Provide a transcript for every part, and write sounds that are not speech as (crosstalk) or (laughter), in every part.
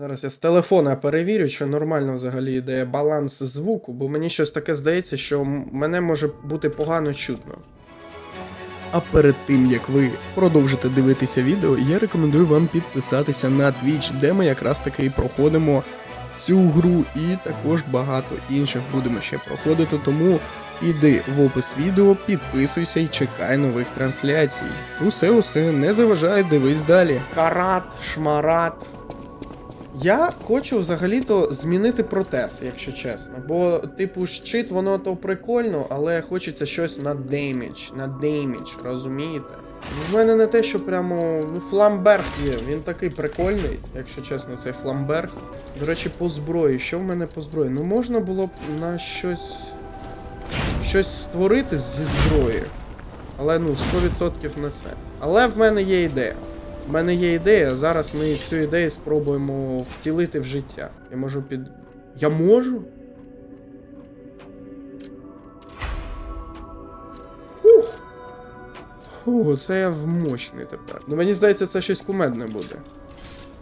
Зараз я з телефона перевірю, чи нормально взагалі йде баланс звуку, бо мені щось таке здається, що мене може бути погано чутно. А перед тим як ви продовжите дивитися відео, я рекомендую вам підписатися на Twitch, де ми якраз таки і проходимо цю гру і також багато інших будемо ще проходити. Тому іди в опис відео, підписуйся і чекай нових трансляцій. Усе, усе, не заважай, дивись далі. Карат, шмарат. Я хочу взагалі-то змінити протез, якщо чесно. Бо, типу, щит, воно то прикольно, але хочеться щось на демідж, на демідж, розумієте? В мене не те, що прямо. Ну, фламберг є. Він такий прикольний, якщо чесно, цей фламберг. До речі, по зброї. Що в мене по зброї? Ну можна було б на щось. щось створити зі зброї. Але ну, 100% не це. Але в мене є ідея. У мене є ідея, зараз ми цю ідею спробуємо втілити в життя. Я можу під. Я можу? Фух. Фу, це я вмощний тепер. Ну мені здається, це щось кумедне буде.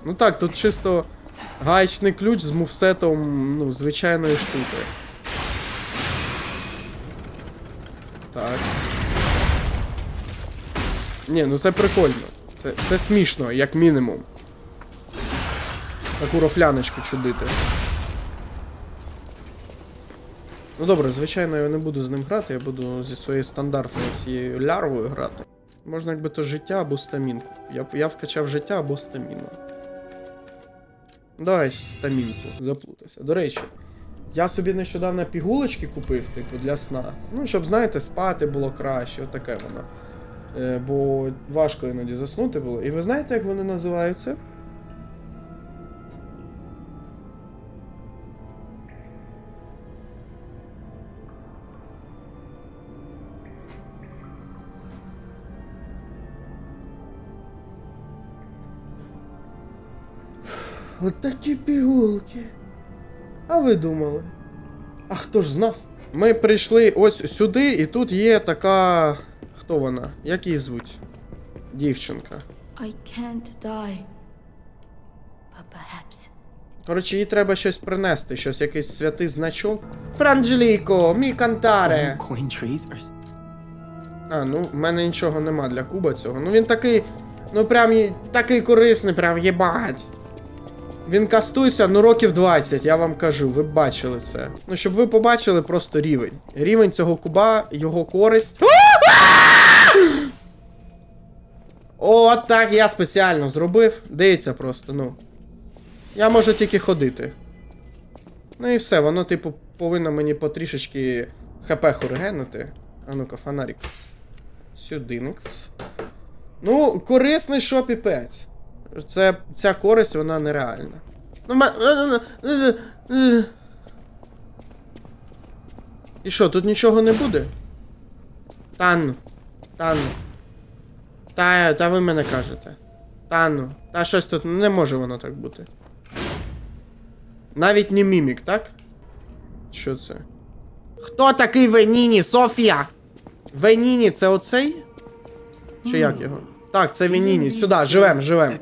Ну так, тут чисто гаечний ключ з мувсетом, ну, звичайної штуки. Так. Ні, ну це прикольно. Це, це смішно, як мінімум. Таку рофляночку чудити. Ну добре, звичайно, я не буду з ним грати, я буду зі своєю стандартною цією лярвою грати. Можна якби то життя або стамінку. Я, я вкачав життя або стаміну. Давай стамінку, заплутався. До речі, я собі нещодавно пігулочки купив, типу, для сна. Ну, щоб, знаєте, спати було краще, отаке воно. Е, бо важко іноді заснути було. І ви знаєте, як вони називаються? От такі пігулки. А ви думали? А хто ж знав? Ми прийшли ось сюди, і тут є така. Хто вона? Як її звуть? Дівчинка. I can't die. But perhaps. Коротше, їй треба щось принести, щось, якийсь святий значок. Франджеліко, мій кантаре! А, ну, в мене нічого нема для куба цього. Ну він такий. Ну прям такий корисний, прям єбать. Він кастується, ну років 20, я вам кажу, ви б бачили це. Ну, щоб ви побачили просто рівень. Рівень цього куба, його користь. (gasps) О, так я спеціально зробив. Дивіться просто, ну. Я можу тільки ходити. Ну і все, воно, типу, повинно мені потрішечки хп хоригенути. А ну-ка, фонарик. Сюдинкс. Ну, корисний що піпець. Це, ця користь, вона нереальна. Ну, ма... І що, тут нічого не буде? Танну. Танну. Та, та ви мене кажете. Танну. Та щось тут не може воно так бути. Навіть не мімік, так? Що це? Хто такий Веніні, Софія? Веніні, це оцей? Чи як його? Так, це Веніні. Сюди, живем, живем.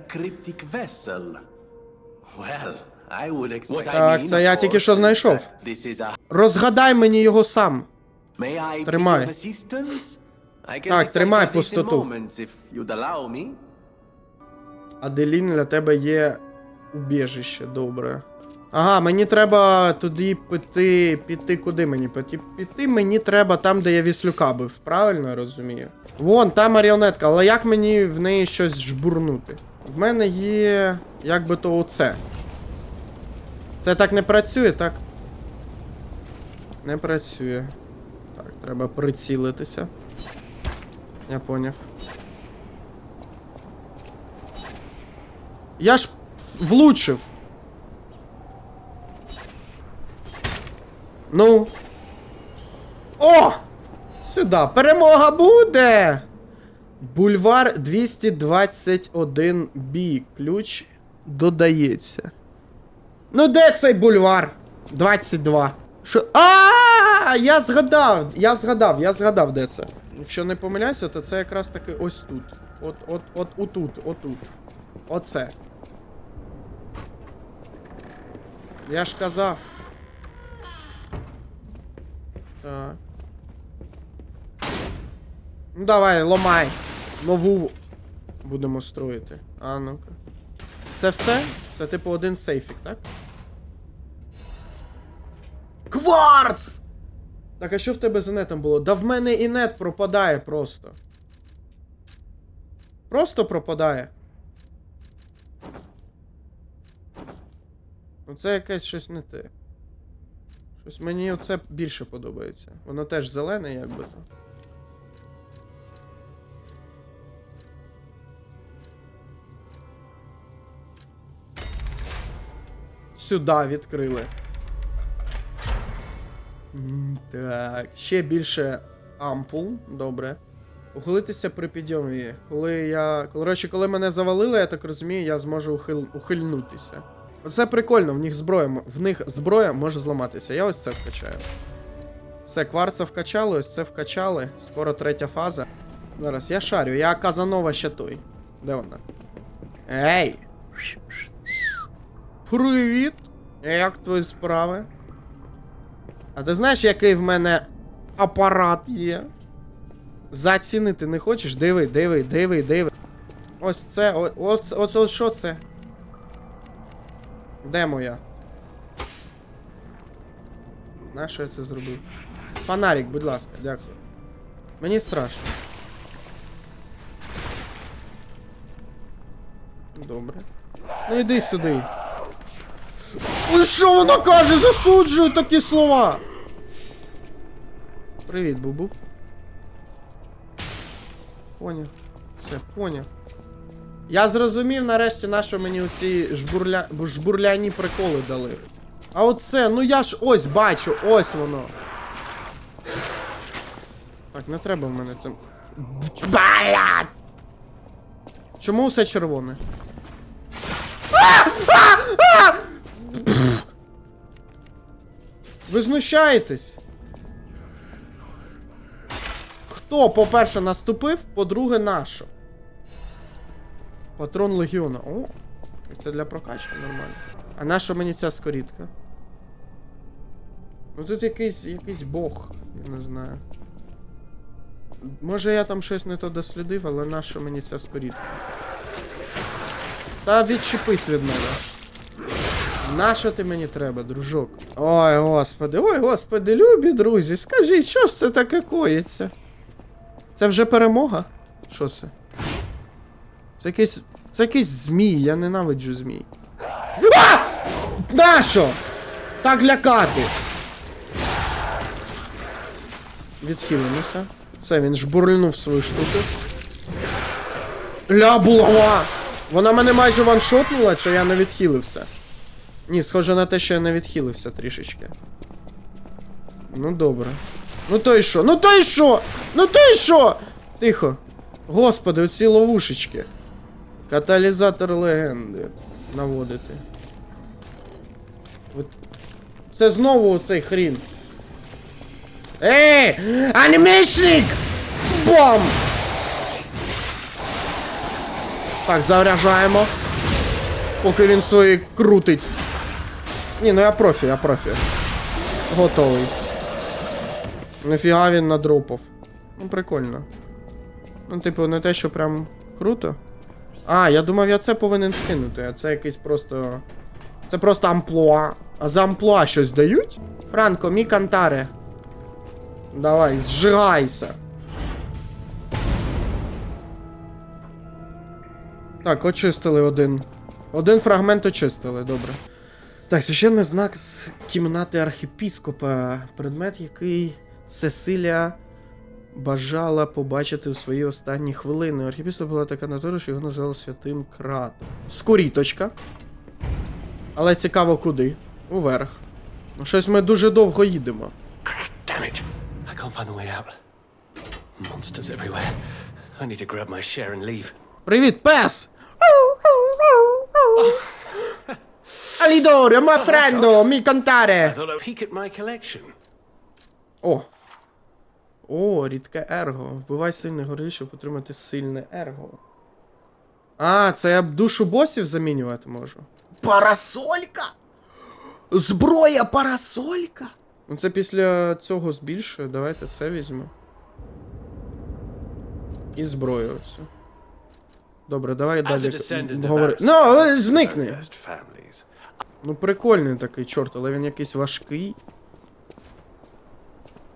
Так, це я тільки що знайшов. Розгадай мені його сам. Тримай. Так, тримай пустоту. Аделін, для тебе є убіжище, добре. Ага, мені треба туди піти. Піти куди мені піти? Піти мені треба там, де я віслюка бив, правильно я розумію? Вон, та маріонетка, але як мені в неї щось жбурнути? В мене є. як би то оце. Це так не працює, так? Не працює. Так, треба прицілитися. Я поняв. Я ж влучив. Ну. О! Сюди. Перемога буде! Бульвар 221 бі. Ключ додається. Ну, де цей бульвар? 22. Що? А, я згадав! Я згадав, я згадав, де це. Якщо не помиляюся, то це якраз таки ось тут. От, от, от, отут, отут. Оце. Я ж казав. Так. Ну давай, ломай. Нову будемо строїти. А ну-ка. Це все? Це типу один сейфік, так? Кварц! Так, а що в тебе з інетом було? Да в мене інет пропадає просто. Просто пропадає. Ну це якесь щось не те. Щось мені оце більше подобається. Воно теж зелене, якби то. Сюди відкрили. Так, ще більше ампул, добре. Ухилитися при підйомі. Коли я. Коротше, коли мене завалили, я так розумію, я зможу ухил... ухильнутися. Оце прикольно, в них зброя, в них зброя може зламатися. Я ось це вкачаю. Все, кварца вкачали, ось це вкачали. Скоро третя фаза. Зараз, я шарю, я Казанова ще той. Де вона? Ей! Привіт! Як твої справи? А ти знаєш, який в мене апарат є? Зацінити не хочеш? Диви, диви, диви, диви. Ось це, ось, ось що це? Де моя? На що я це зробив? Фонарик, будь ласка, дякую. Мені страшно. Добре. Ну йди сюди. Ой, що вона каже? Засуджую такі слова. Привіт, Бубу. Поняв. Все, поняв. Я зрозумів нарешті, на що мені оці жбурля... жбурляні приколи дали. А оце, ну я ж ось бачу, ось воно. Так, не треба в мене це. Блядь! Чому все червоне? Ви знущаєтесь? Хто, по-перше, наступив, по-друге, нащо? Патрон легіона. О, це для прокачки нормально. А нащо мені ця скорітка? Ну тут якийсь якийсь бог, я не знаю. Може я там щось не то дослідив, але нащо мені ця скорітка? Та відчепись від мене. Нащо ти мені треба, дружок? Ой, господи, ой, господи, любі друзі, скажіть, що ж це таке коїться? Це вже перемога? Що це? Це якийсь. Це якийсь змій, я ненавиджу змій. А! Нащо? Так лякати. Відхилимося. Все, він жбурльнув свою штуку. Ля булава! Вона мене майже ваншотнула, чи я не відхилився? Ні, схоже на те, що я не відхилився трішечки. Ну добре. Ну то й що? Ну то й що? Ну то й що? Тихо. Господи, оці ловушечки. Каталізатор легенди. Наводити. От. Це знову оцей хрін. Ей! Анімешник! Бом! Так, заряджаємо. Поки він свої крутить. Ні, ну я профі, я профі. Готовий. Нафіга він надропав. Ну, прикольно. Ну, типу, не те, що прям круто. А, я думав, я це повинен скинути, а це якийсь просто. Це просто амплуа. А за амплуа щось дають? Франко, мій кантаре. Давай, зжигайся. Так, очистили один. Один фрагмент очистили, добре. Так, священний знак з кімнати архіпіскопа. Предмет, який Сесилія бажала побачити у свої останні хвилини. У Архіпіскопа була така натура, що його називали святим кратом. Скоріточка. Але цікаво куди? Уверх. Ну, щось ми дуже довго їдемо. Привіт, пес! Алідоре, ма френдо, мій I кантаре! thought I'd peek at my collection. О! О, рідке ерго. Вбивай сильне гори, щоб отримати сильне ерго. А, це я б душу босів замінювати можу. Парасолька! Зброя парасолька! Ну це після цього збільшує. Давайте це візьму. І зброю оцю. Добре, давай далі говори. Ну, зникни! Ну, прикольний такий чорт, але він якийсь важкий.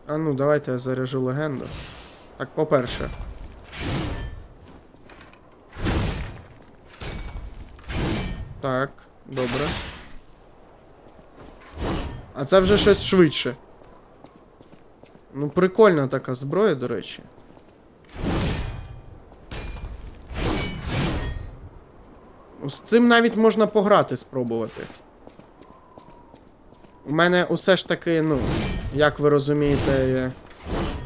А ну, давайте я заряжу легенду. Так, по-перше. Так, добре. А це вже щось швидше. Ну, прикольна така зброя, до речі. З цим навіть можна пограти, спробувати. У мене усе ж таки, ну, як ви розумієте,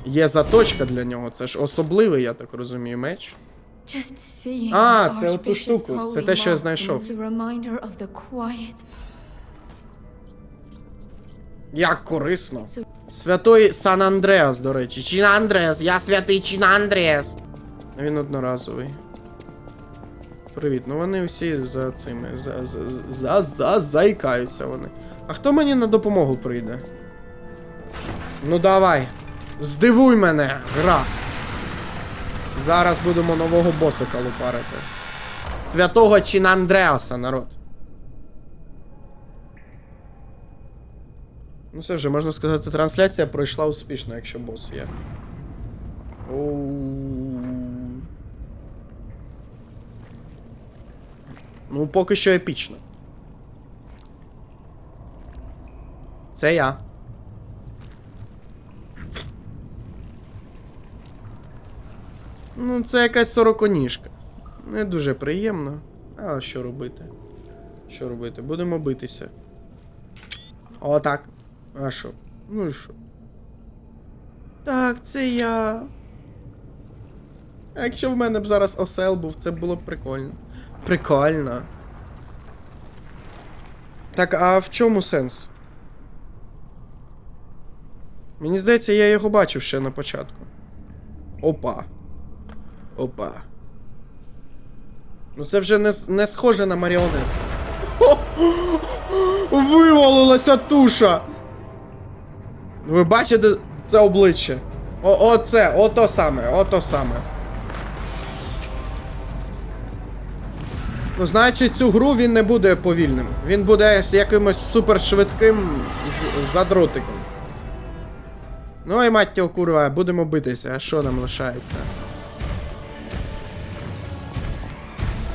є заточка для нього. Це ж особливий, я так розумію, меч. А, це оту Archbishop's штуку. Це те, що я знайшов. Як корисно. Святой Сан Андреас, до речі. Чіна Андреас, я святий Чіна Андреас. Він одноразовий. Привіт, ну вони всі за цими. За, за, за, за, заїкаються вони. А хто мені на допомогу прийде? Ну давай. Здивуй мене, гра. Зараз будемо нового босика лупарити. Святого Чіна Андреаса, народ. Ну все вже, можна сказати, трансляція пройшла успішно, якщо бос є. Ну, поки що епічно. Це я. Ну, це якась сороконіжка. Не дуже приємно. А що робити? Що робити? Будемо битися. Отак. А що? Ну і що? Так, це я. Якщо в мене б зараз осел був, це було б прикольно. Прикольно. Так, а в чому сенс? Мені здається, я його бачив ще на початку. Опа. Опа. Ну це вже не, не схоже на маріонетку. Вивалилася туша! Ви бачите це обличчя? О, оце, ото саме, ото саме. Ну, знаючи цю гру, він не буде повільним. Він буде якимось супершвидким задротиком. Ну і мать його, курва, будемо битися, а що нам лишається?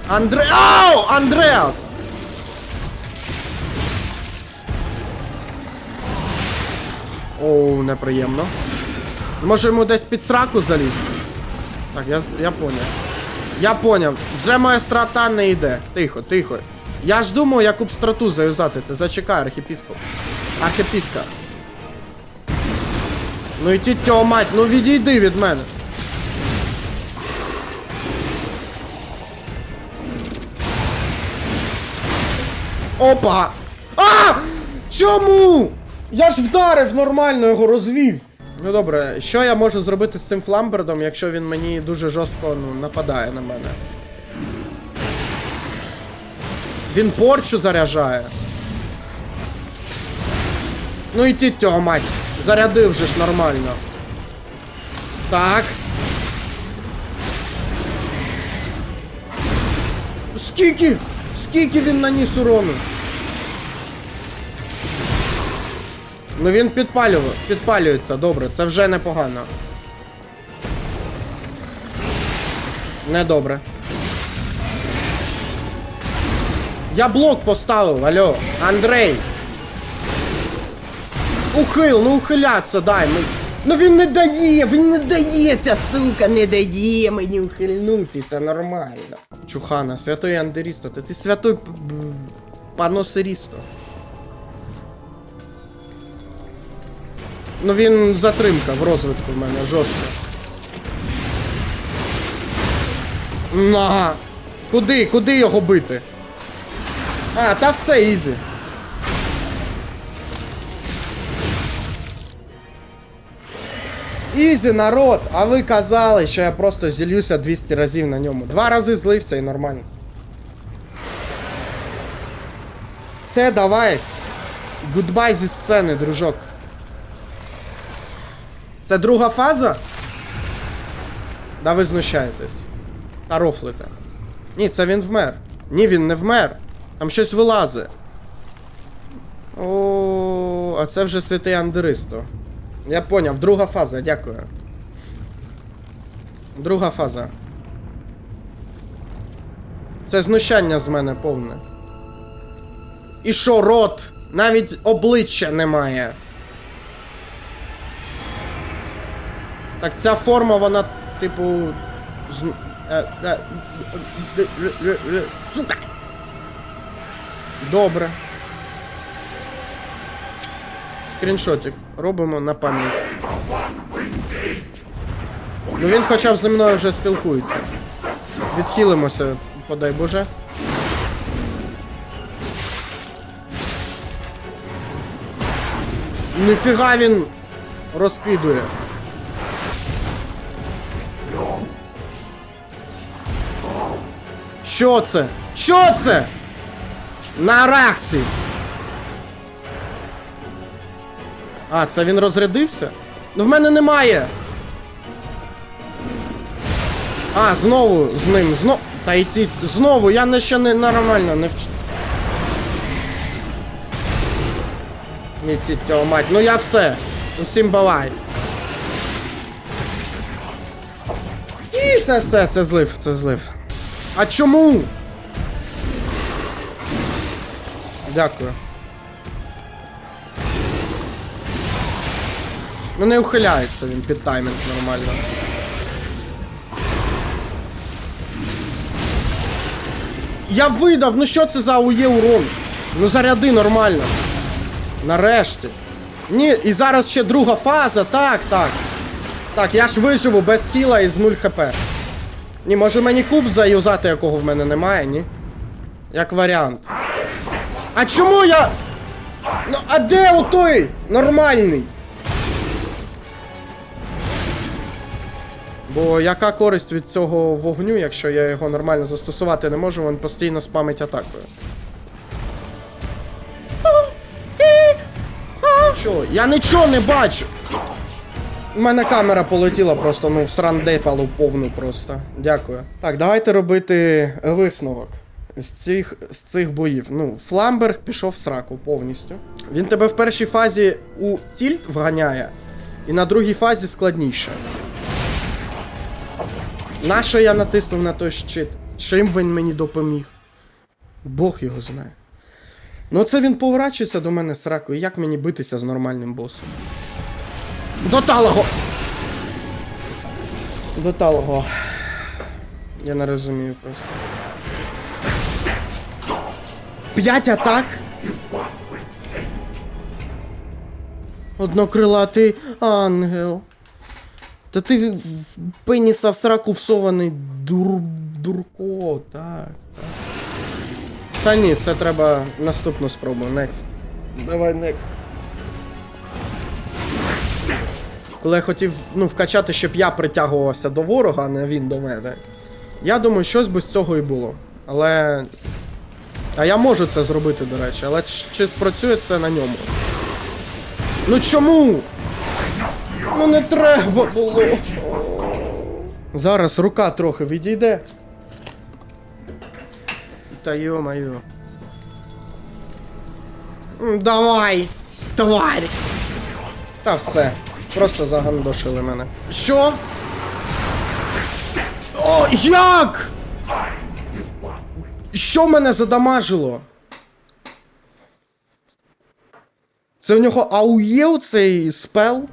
Андре... Ау! Андреас! Оу, неприємно. Може йому десь під сраку залізти? Так, я, я поняв. Я поняв. Вже моя страта не йде. Тихо, тихо. Я ж думав, яку б страту заюзати. Ти зачекай, архіпіскоп. Архіпіска. Ну і тітьо мать, ну відійди від мене. Опа! А! Чому? Я ж вдарив нормально його розвів. Ну добре, що я можу зробити з цим фламбердом, якщо він мені дуже жорстко ну, нападає на мене? Він порчу заряджає. Ну і ти тьо, мать. Зарядив же ж нормально. Так. Скільки? Скільки він наніс урону? Ну він підпалює, підпалюється, добре, це вже непогано. Недобре. Я блок поставив, алло, Андрей. Ухил, ну ухиляться дай. Ну, ну він не дає, він не дає, ця сука не дає мені ухильнутися нормально. Чухана, святой Андерісто, ти, святой паносерісто. Ну він затримка в розвитку в мене жорстко. На. Куди? Куди його бити? А, та все ізі. Ізі, народ! А ви казали, що я просто зілюся 200 разів на ньому. Два рази злився і нормально. Все, давай. Гудбай зі сцени, дружок. Це друга фаза? Да ви знущаєтесь. Та рофлите. Ні, це він вмер. Ні, він не вмер. Там щось вилазить. О, а це вже святий Андеристо. Я поняв, друга фаза, дякую. Друга фаза. Це знущання з мене повне. І що, рот? Навіть обличчя немає. Так ця форма, вона, типу. Е, е, е, е, е, е, Сука! Добре. Скріншотик. Робимо на пам'ять. Ну він хоча б зі мною вже спілкується. Відхилимося, подай Боже. Ніфіга він розкидує. Що це? Що це? На реакції. А, це він розрядився? Ну в мене немає. А, знову з ним, знову. Та йти знову, я не ще не нормально не вч. Ні, тітя мать, ну я все. Усім бавай. І це все, це злив, це злив. А чому? Дякую. Ну не ухиляється він під таймінг нормально. Я видав, ну що це за АУЄ урон? Ну заряди нормально. Нарешті. Ні, і зараз ще друга фаза, так, так. Так, я ж виживу без кіла і з 0 хп. Ні, може мені куб заюзати, якого в мене немає, ні? Як варіант. А чому я. Ну, а де отой нормальний? Бо яка користь від цього вогню, якщо я його нормально застосувати не можу, він постійно спамить атакою. Що? Я нічого не бачу! У мене камера полетіла просто, ну, в срандепалу повну просто. Дякую. Так, давайте робити висновок з цих, з цих боїв. Ну, Фламберг пішов в сраку повністю. Він тебе в першій фазі у тільт вганяє, і на другій фазі складніше. Нащо я натиснув на той щит? Чим він мені допоміг? Бог його знає. Ну це він поворачується до мене сракою. Як мені битися з нормальним босом? До талого! До талого. Я не розумію просто. П'ять атак? Однокрилатий ангел. Та ти в пеніса в сраку всований дур... дурко, так, так. Та ні, це треба наступну спробу. Next. Давай next. Коли я хотів ну, вкачати, щоб я притягувався до ворога, а не він до мене. Я думаю, щось би з цього і було. Але. А я можу це зробити, до речі, але чи спрацює це на ньому? Ну чому? Ну не треба було. Зараз рука трохи відійде. Та йо-моє. Давай! Тварь! Та все. Просто загандошили мене. Що? О, як? Що мене задамажило? Це у нього аує цей спел?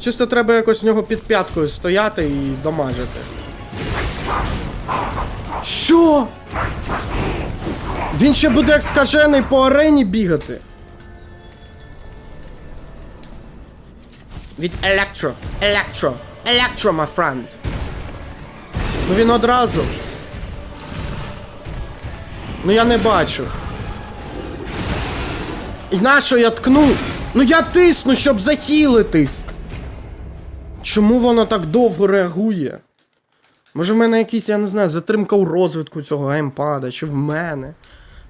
Чисто треба якось в нього під п'яткою стояти і дамажити. Що? Він ще буде як скажений по арені бігати. Від Електро. Електро. Електро, my friend. Ну він одразу. Ну я не бачу. І нащо я ткну? Ну я тисну, щоб захилитись. Чому воно так довго реагує? Може в мене якийсь, я не знаю, затримка у розвитку цього геймпада, чи в мене.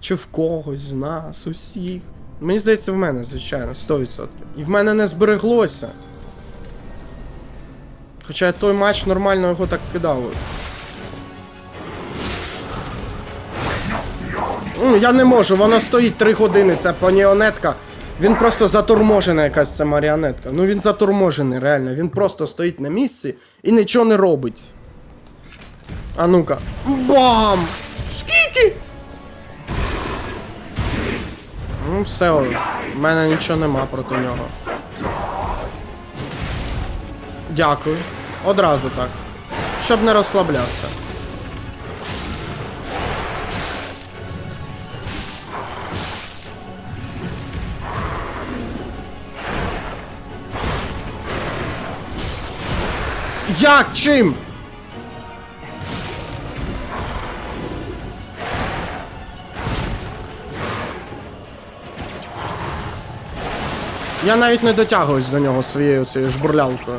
Чи в когось з нас, усіх. Мені здається, в мене, звичайно, 100%. І в мене не збереглося. Хоча той матч нормально його так кидав. Ну, я не можу, воно стоїть 3 години, це паніонетка. Він просто заторможена якась ця маріонетка. Ну він заторможений, реально. Він просто стоїть на місці і нічого не робить. А ну-ка. Бам! Скільки? Ну, все, в мене нічого нема проти нього. Дякую. Одразу так. Щоб не розслаблявся. Як чим? Я навіть не дотягуюсь до нього своєю цією жбурлялкою.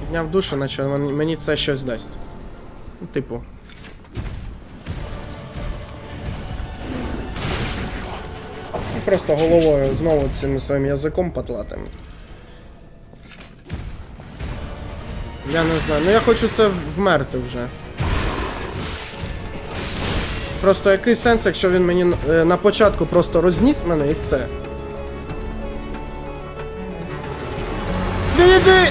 Підняв душу, наче мені це щось дасть. Типу. Просто головою знову цим своїм язиком потлатим. Я не знаю. Ну я хочу це вмерти вже. Просто який сенс, якщо він мені е, на початку просто розніс мене і все. Відійди!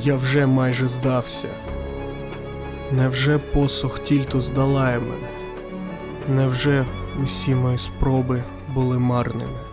Я вже майже здався. Невже посох тільто здолає мене? Невже усі мої спроби були марними?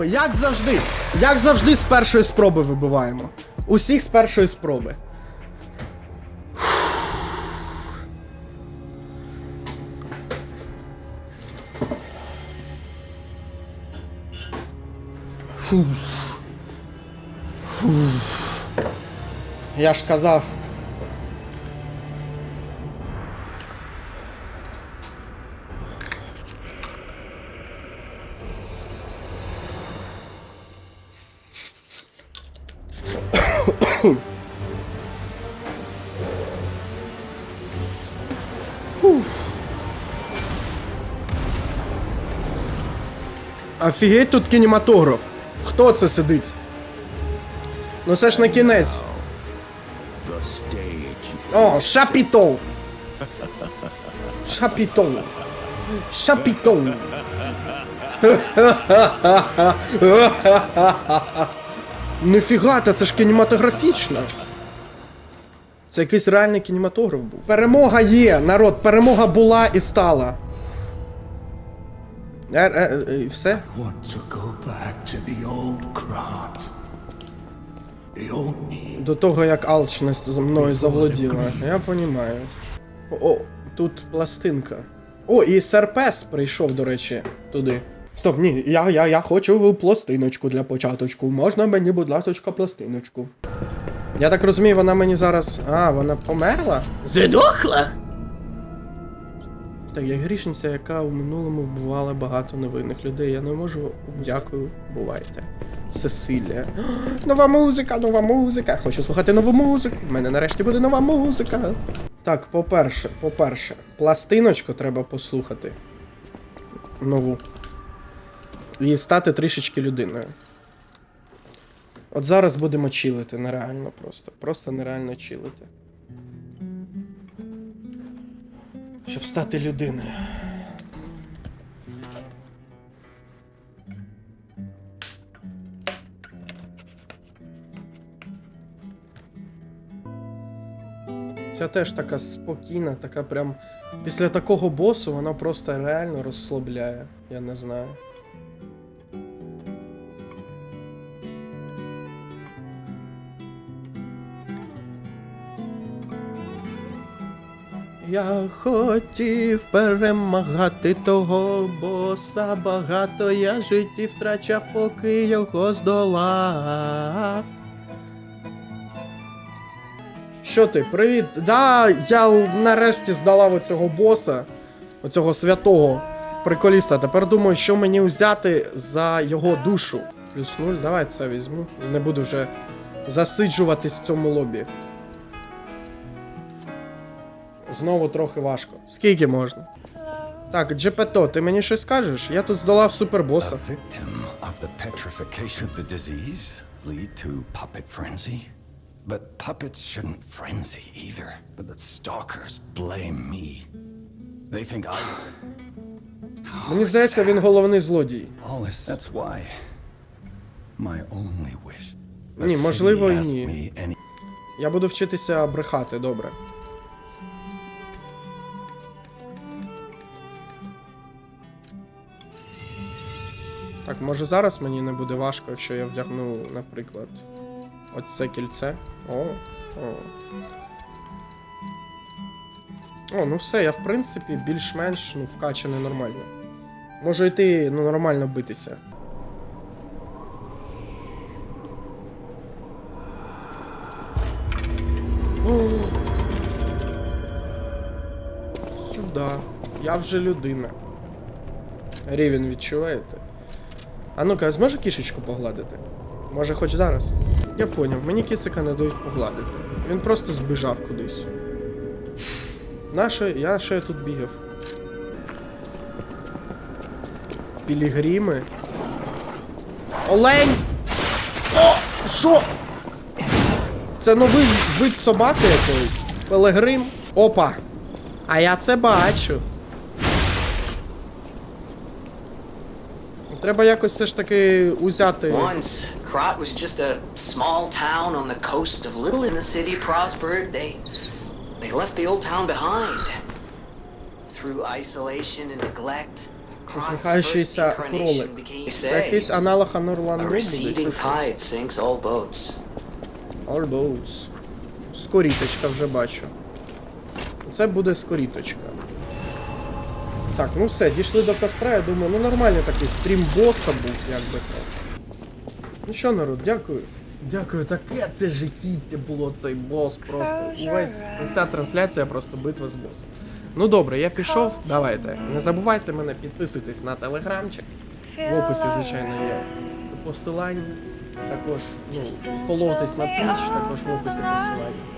Спроби, як завжди. Як завжди, з першої спроби вибиваємо. Усіх з першої спроби. Фух. Фух. Я ж казав. Офігеть тут кінематограф. Хто це сидить? Ну це ж на кінець. О, шапіто. Шапіто. Шапіто. Нифіга, та це ж кінематографічно. Це якийсь реальний кінематограф був. Перемога є, народ, перемога була і стала. Krat. The old me. До того, як алчність за мною заволоділа. Я понімаю. О, тут пластинка. О, і Серпес прийшов, до речі, туди. Стоп, ні, я, я, я хочу пластиночку для початочку. Можна мені, будь ласка, пластиночку. Я так розумію, вона мені зараз. А, вона померла? Задохла? Так, я грішниця, яка у минулому вбивала багато невинних людей. Я не можу. Дякую, бувайте. Сесилія. (gasps) Нова музика, нова музика. Хочу слухати нову музику. У мене нарешті буде нова музика. Так, по-перше, по-перше, пластиночку треба послухати. Нову. І стати трішечки людиною. От зараз будемо чилити, нереально просто. Просто нереально чилити. Щоб стати людиною. Ця теж така спокійна, така прям. Після такого босу вона просто реально розслабляє. Я не знаю. Я хотів перемагати того боса. Багато я життів втрачав, поки його здолав. Що ти, привіт? Да, я нарешті здолав оцього боса, оцього святого приколіста. Тепер думаю, що мені взяти за його душу. Плюс нуль, давай це візьму. Не буду вже засиджуватись в цьому лобі. Знову трохи важко. Скільки можна? Так, Джепето, ти мені щось скажеш? Я тут здолав супербоса. But puppets shouldn't frenzy either. But the stalkers blame me. They think I. Мені здається, він головний злодій. That's why. My only wish. Ні, можливо, і ні. Я буду вчитися брехати, добре. Так, може зараз мені не буде важко, якщо я вдягну, наприклад, оце кільце. О, о. О, ну все, я в принципі більш-менш ну, вкачаний нормально. Можу йти ну, нормально битися. Сюда. Я вже людина. Рівень відчуваєте? А ну-ка, а зможе кішечку погладити? Може, хоч зараз? Я поняв, мені кісика не дають погладити. Він просто збіжав кудись. Нащо? Я що я тут бігав? Пілігріми. Олень! О! Що? Це новий вид собаки якоїсь. Пелегрим. Опа! А я це бачу. Треба якось все ж таки узяти. Once, Krat was just a small town on the coast of Little, and the city prospered. They, they left the old town behind. Through isolation and neglect, first кролик. Це якийсь аналог Анурлан a receding tide sinks all boats. All boats. Скоріточка вже бачу. Це буде скоріточка. Так, ну все, дійшли до костра, я думаю, ну нормальний такий стрім боса був, як би то. Ну що, народ, дякую. Дякую, таке це жахіття було цей бос просто. Увесь, вся трансляція просто битва з босом. Ну добре, я пішов. Давайте. Не забувайте мене, підписуйтесь на телеграмчик. В описі, звичайно, є посилання. Також ну, фоловтесь на Twitch, також в описі посилання.